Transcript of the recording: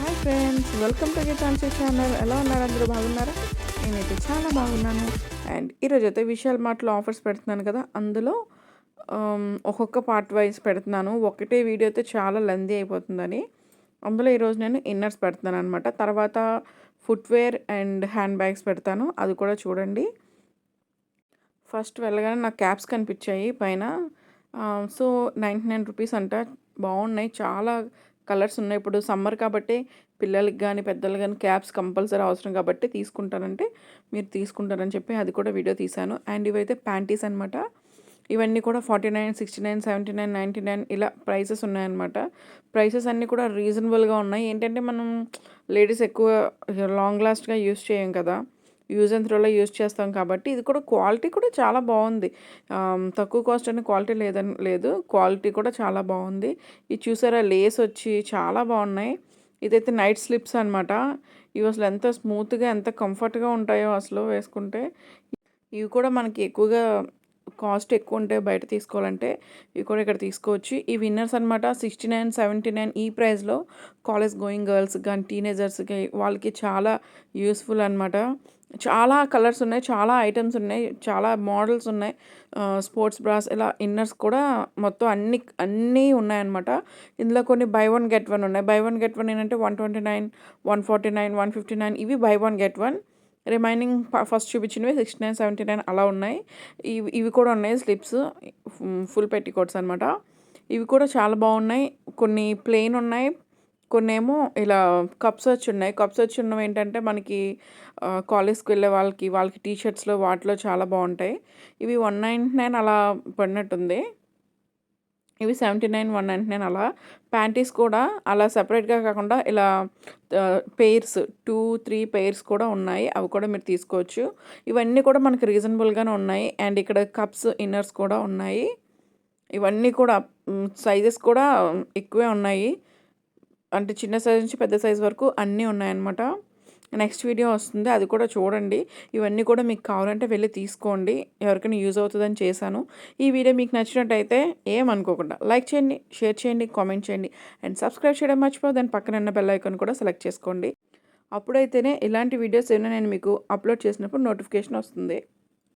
Hi friends welcome to Geetanshi channel. ఎలా ఉన్నారు అందరూ? బాగున్నారా? నేనైతే చాలా బాగున్నాను. అండ్ ఈరోజు అయితే విశాల్ మార్ట్లో ఆఫర్స్ పెడుతున్నాను కదా అందులో ఒక్కొక్క పార్ట్ వైజ్ పెడుతున్నాను. ఒకటే వీడియో అయితే చాలా లెందీ అయిపోతుందని. అందులో ఈరోజు నేను ఇన్నర్స్ పెడుతున్నాను అనమాట తర్వాత ఫుట్వేర్ అండ్ హ్యాండ్ బ్యాగ్స్ పెడతాను. అది కూడా చూడండి. ఫస్ట్ వెళ్ళగానే నాకు క్యాప్స్ కనిపించాయి పైన. సో నైంటీ నైన్ రూపీస్ అంట. బాగున్నాయి. చాలా కలర్స్ ఉన్నాయి. ఇప్పుడు సమ్మర్ కాబట్టి పిల్లలకి కానీ పెద్దలు కానీ క్యాప్స్ కంపల్సరీ అవసరం కాబట్టి తీసుకుంటారంటే మీరు తీసుకుంటారని చెప్పి అది కూడా వీడియో తీశాను. అండ్ ఇవైతే ప్యాంటీస్ అనమాట ఇవన్నీ కూడా forty nine sixty nine seventy nine ninety nine ఇలా ప్రైసెస్ ఉన్నాయన్నమాట. ప్రైసెస్ అన్నీ కూడా రీజనబుల్గా ఉన్నాయి. ఏంటంటే మనం లేడీస్ ఎక్కువ లాంగ్ లాస్ట్గా యూస్ చేయం కదా. యూజ్ అండ్ త్రోలో యూజ్ చేస్తాం కాబట్టి ఇది కూడా క్వాలిటీ కూడా చాలా బాగుంది. తక్కువ కాస్ట్ అని క్వాలిటీ లేదని లేదు. క్వాలిటీ కూడా చాలా బాగుంది. ఇది చూసారా లేస్ వచ్చి చాలా బాగున్నాయి. ఇదైతే నైట్ స్లిప్స్ అనమాట ఇవి అసలు ఎంత స్మూత్గా ఎంత కంఫర్ట్గా ఉంటాయో అసలు వేసుకుంటే. ఇవి కూడా మనకి ఎక్కువగా కాస్ట్ ఎక్కువ ఉంటే బయట తీసుకోవాలంటే ఇవి కూడా ఇక్కడ తీసుకోవచ్చు. ఈ విన్నర్స్ అనమాట సిక్స్టీ నైన్ సెవెంటీ నైన్ ఈ ప్రైస్లో కాలేజ్ గోయింగ్ గర్ల్స్ కానీ టీనేజర్స్కి వాళ్ళకి చాలా యూస్ఫుల్ అనమాట చాలా కలర్స్ ఉన్నాయి చాలా ఐటమ్స్ ఉన్నాయి చాలా మోడల్స్ ఉన్నాయి. స్పోర్ట్స్ బ్రాస్ ఇలా ఇన్నర్స్ కూడా మొత్తం అన్ని అన్నీ ఉన్నాయన్నమాట ఇందులో కొన్ని బై వన్ గెట్ వన్ ఉన్నాయి. బై వన్ గెట్ వన్ ఏంటంటే one twenty nine one forty nine one fifty nine ఇవి buy one get one. Remaining first చూపించినవి sixty nine seventy nine అలా ఉన్నాయి. ఇవి ఇవి కూడా ఉన్నాయి స్లిప్స్ ఫుల్ పెట్టికోట్స్ అనమాట ఇవి కూడా చాలా బాగున్నాయి. కొన్ని ప్లెయిన్ ఉన్నాయి. కొన్ని ఏమో ఇలా కప్స్ వచ్చి ఉన్నాయి. కప్స్ వచ్చి ఉన్నవి ఏంటంటే మనకి కాలేజ్కి వెళ్ళే వాళ్ళకి వాళ్ళకి టీ షర్ట్స్లో వాటిలో చాలా బాగుంటాయి. ఇవి వన్ నైంటీ నైన్ అలా పడినట్టుంది. ఇవి seventy nine one ninety nine అలా. ప్యాంటీస్ కూడా అలా సపరేట్గా కాకుండా ఇలా పెయిర్స్ టూ త్రీ పెయిర్స్ కూడా ఉన్నాయి. అవి కూడా మీరు తీసుకోవచ్చు. ఇవన్నీ కూడా మనకి రీజనబుల్గానే ఉన్నాయి. అండ్ ఇక్కడ కప్స్ ఇన్నర్స్ కూడా ఉన్నాయి. ఇవన్నీ కూడా సైజెస్ కూడా ఎక్కువే ఉన్నాయి. అంటే చిన్న సైజ్ నుంచి పెద్ద సైజ్ వరకు అన్నీ ఉన్నాయన్నమాట. నెక్స్ట్ వీడియో వస్తుంది అది కూడా చూడండి. ఇవన్నీ కూడా మీకు కావాలంటే వెళ్ళి తీసుకోండి. ఎవరికైనా యూజ్ అవుతుందని చేశాను. ఈ వీడియో మీకు నచ్చినట్టయితే ఏమనుకోకుండా లైక్ చేయండి షేర్ చేయండి కామెంట్ చేయండి. అండ్ సబ్స్క్రైబ్ చేయడం మర్చిపో దాని పక్కన ఉన్న బెల్ ఐకాన్ కూడా సెలెక్ట్ చేసుకోండి. అప్పుడైతేనే ఇలాంటి వీడియోస్ ఏమైనా నేను మీకు అప్లోడ్ చేసినప్పుడు నోటిఫికేషన్ వస్తుంది.